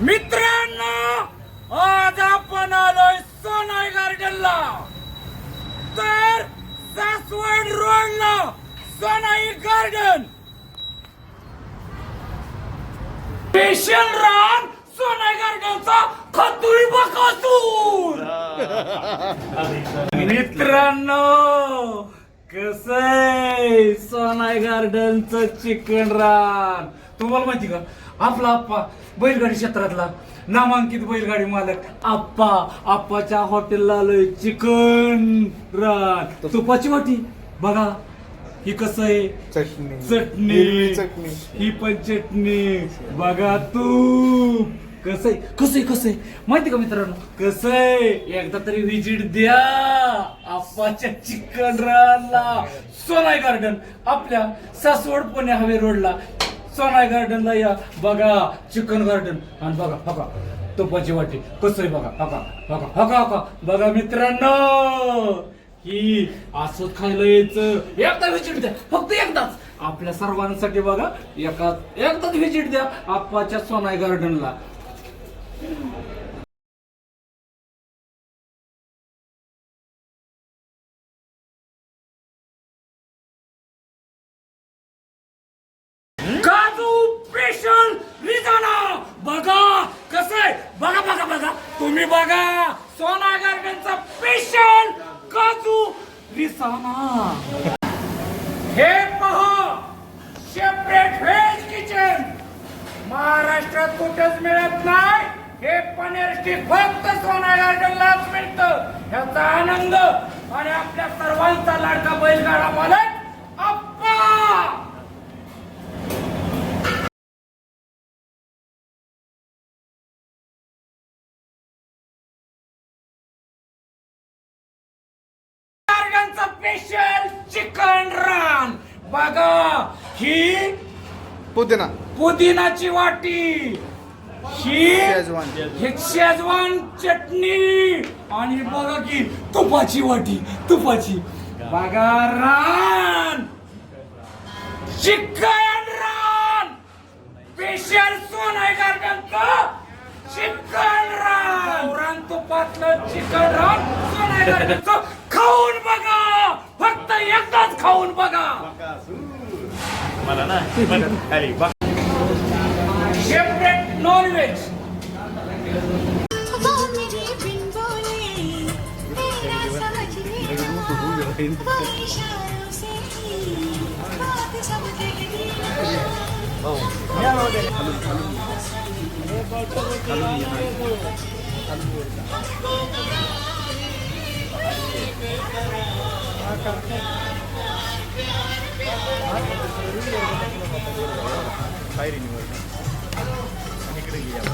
मित्रांनो आज आपण आलोय सोनाई गार्डनला. तर सासवड रोडला सोनाई गार्डन. स्पेशल रान सोनाई गार्डनचा खतुळी बकासूर. मित्रांनो कस आहे? सोनाई गार्डनचं चिकन रान. तुम्हाला माहिती का? आपला आप्पा बैलगाडी क्षेत्रातला नामांकित बैलगाडी मालक आप्पा. आप्पाच्या हॉटेलला आलोय चिकन रान. तुपाची वाटी? बघा ही कसं आहे? चटणी. चटणी. चटणी. ही पण चटणी. बघा तू. कसं आहे? कसं आहे? कसं आहे? माहिती का मित्रांनो? कसं आहे? एकदा तरी व्हिजिट द्या. आप्पाच्या चिकन रानला सोनाई गार्डन आपल्या सासवड पुणे हवे रोडला. सोनाई गार्डनला या. बघा चिकन गार्डन आणि बघा बघा तुपाची वाटी. कसं आहे बघा बघा बघा हका बघा बघा मित्रांनो की असं खायला यायचं. एकदा व्हिजिट द्या. फक्त एकदाच. आपल्या सर्वांसाठी बघा एकाच एकदाच व्हिजिट द्या आप्पाच्या सोनाई गार्डनला आहे बघा बघा बघा. तुम्ही बघा. सोना गार्डनचा स्पेशल काजू रिसाना. हे पहा सेपरेट व्हेज किचन महाराष्ट्रात कुठेच मिळत नाही. हे पनीर स्टिक फक्त सोना गार्डनलाच मिळतं. ह्याचा आनंद आणि आपल्या सर्वांचा लाडका बैलगाडा मालक स्पेशल चिकन रान बघा ही पुदिना. पुदिनाची वाटी. ही शेजवान. ही शेजवान चटणी. आणि बघा की तुपाची वाटी तुपाची. बघा रान चिकन रान स्पेशल सोनाई गार्डनचं चिकन रान रान तुपातलं चिकन रान सोनाई गार्डनचं खाऊन बघा. फक्त एकदाच खाऊन बघा. मला ना खाली बघ. सेपरेट नॉन व्हेज वो मेरे बिन बोले तेरा समझ लेगा वो इशारों से ही बात सब कह दिया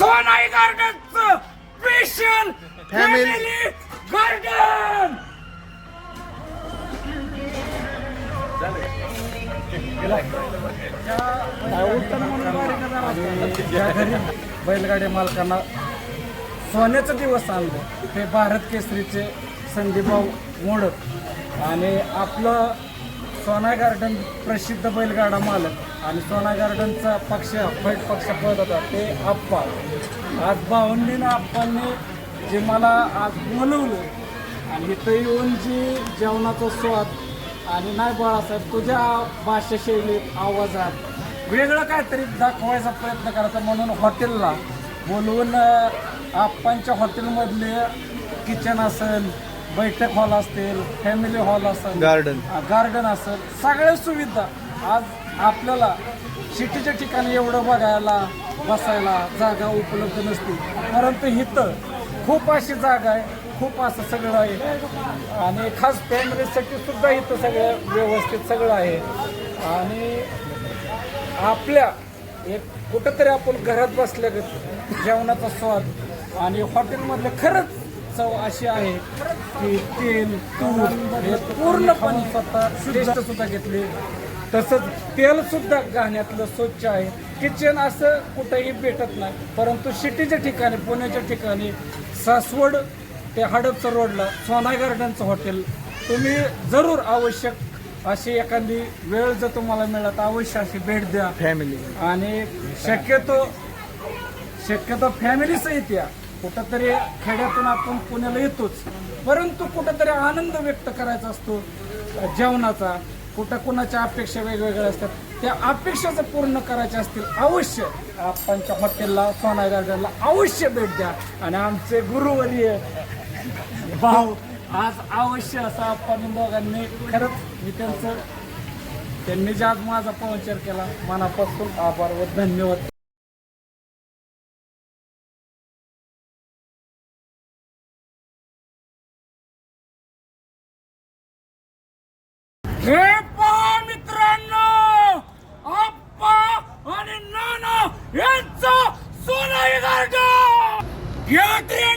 Sonai गार्डनचं special Family. Family garden ज्या घरी बैलगाडी मालकांना सोन्याचं दिवस आणलं. ते भारत केसरीचे संदीपभाऊ मोडक आणि आपलं सोना गार्डन प्रसिद्ध बैलगाडा मालक आणि सोना गार्डनचा पक्ष बैठ पक्ष पळत होता ते आप्पा. आज भावंडीनं आप्पांनी जे मला आज बोलवलं आणि इथं येऊन जी जेवणाचा स्वाद आणि नाही बाळासाहेब तुझ्या भाषा शैलीत आवाजात वेगळं काहीतरी दाखवायचा प्रयत्न करायचा म्हणून हॉटेलला बोलवून आप्पांच्या हॉटेलमधले किचन असेल बैठक हॉल असतील फॅमिली हॉल असेल गार्डन गार्डन असेल सगळ्या सुविधा आज आपल्याला सिटीच्या ठिकाणी एवढं बघायला बसायला जागा उपलब्ध नसते परंतु इथं खूप अशी जागा आहे खूप असं सगळं आहे. आणि खास फॅमिलीसाठी सुद्धा इथं सगळं व्यवस्थित सगळं आहे. आणि आपल्या एक कुठंतरी आपण घरात बसल्या जेवणाचा स्वाद आणि हॉटेलमधलं खरंच चव अशी आहे की तेल तूर हे पूर्णपणे स्वतः टेस्ट सुद्धा घेतली. तसंच तेल सुद्धा घाण्यातलं स्वच्छ आहे. किचन असं कुठंही भेटत नाही. परंतु सिटीच्या ठिकाणी पुण्याच्या ठिकाणी सासवड ते हडपचं रोडला सोना गार्डनचं हॉटेल तुम्ही जरूर आवश्यक अशी एखादी वेळ जर तुम्हाला मिळत अवश्य अशी भेट द्या. फॅमिली आणि शक्यतो शक्यतो फॅमिली सहित या. कुठंतरी खेड्यातून आपण पुण्याला येतोच. परंतु कुठंतरी आनंद व्यक्त करायचा असतो जेवणाचा. कुठं कुणाच्या अपेक्षा वेगवेगळ्या असतात त्या अपेक्षा जर पूर्ण करायच्या असतील अवश्य आपणच्या हॉटेलला सोना गार्डनला अवश्य भेट द्या आणि आमचे गुरुवर्य भाऊ आज अवश्य असं आपण दोघांनी खरंच मी त्यांचं त्यांनी जे आज माझा पाहुणचार केला मनापासून आभार व धन्यवाद Yeah पहा मित्रांनो आप्पा आणि नाना यांचं